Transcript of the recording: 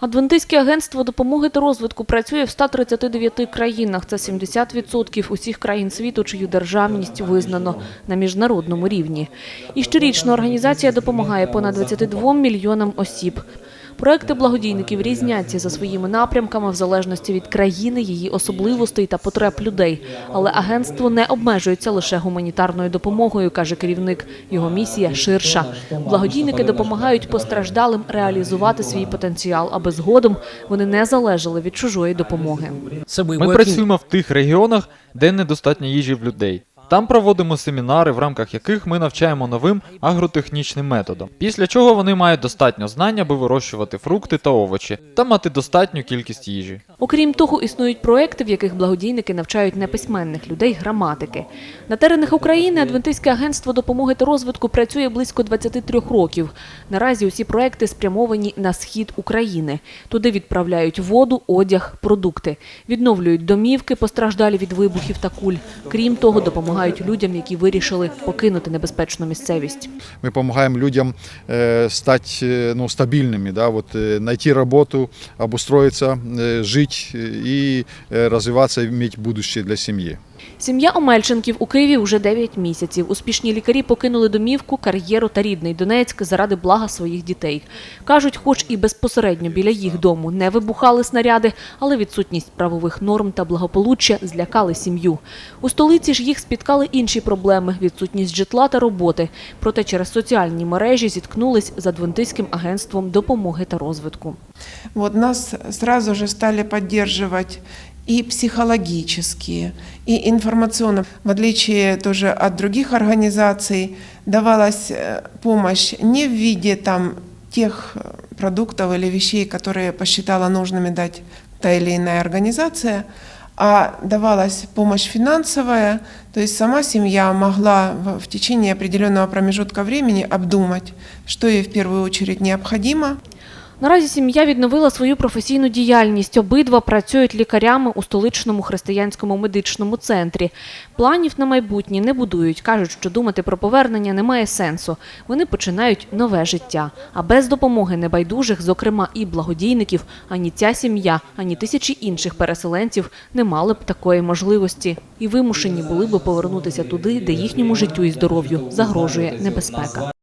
Адвентистське агентство допомоги та розвитку працює в 139 країнах. Це 70% усіх країн світу, чию державність визнано на міжнародному рівні. І щорічно організація допомагає понад 22 мільйонам осіб. Проекти благодійників різняться за своїми напрямками в залежності від країни, її особливостей та потреб людей. Але агентство не обмежується лише гуманітарною допомогою, каже керівник. Його місія ширша. Благодійники допомагають постраждалим реалізувати свій потенціал, аби згодом вони не залежали від чужої допомоги. Ми працюємо в тих регіонах, де недостатньо їжі в людей. Там проводимо семінари, в рамках яких ми навчаємо новим агротехнічним методам. Після чого вони мають достатньо знань, аби вирощувати фрукти та овочі та мати достатню кількість їжі. Окрім того, існують проекти, в яких благодійники навчають неписьменних людей граматики. На теренах України Адвентистське агентство допомоги та розвитку працює близько 23 років. Наразі усі проекти спрямовані на схід України. Туди відправляють воду, одяг, продукти, відновлюють домівки, постраждалі від вибухів та куль. Крім того, допомагають людям, які вирішили покинути небезпечну місцевість. Мы помогаем людям э, стать э, ну, стабильными, да, вот, э, найти работу, обустроиться, э, жить э, и э, развиваться, иметь будущее для семьи. Сім'я Омельченків у Києві вже 9 місяців. Успішні лікарі покинули домівку, кар'єру та рідний Донецьк заради блага своїх дітей. Кажуть, хоч і безпосередньо біля їх дому не вибухали снаряди, але відсутність правових норм та благополуччя злякали сім'ю. У столиці ж їх спіткали інші проблеми – відсутність житла та роботи. Проте через соціальні мережі зіткнулись з Адвентистським агентством допомоги та розвитку. Вот нас сразу же стали поддерживать и психологически, и информационно. В отличие тоже от других организаций давалась э, помощь не в виде там тех э, продуктов или вещей, которые посчитала нужными дать та или иная организация, а давалась помощь финансовая, то есть сама семья могла в течение определенного промежутка времени обдумать, что ей в первую очередь необходимо, Наразі сім'я відновила свою професійну діяльність. Обидва працюють лікарями у столичному християнському медичному центрі. Планів на майбутнє не будують. Кажуть, що думати про повернення немає сенсу. Вони починають нове життя. А без допомоги небайдужих, зокрема і благодійників, ані ця сім'я, ані тисячі інших переселенців не мали б такої можливості і вимушені були б повернутися туди, де їхньому життю і здоров'ю загрожує небезпека.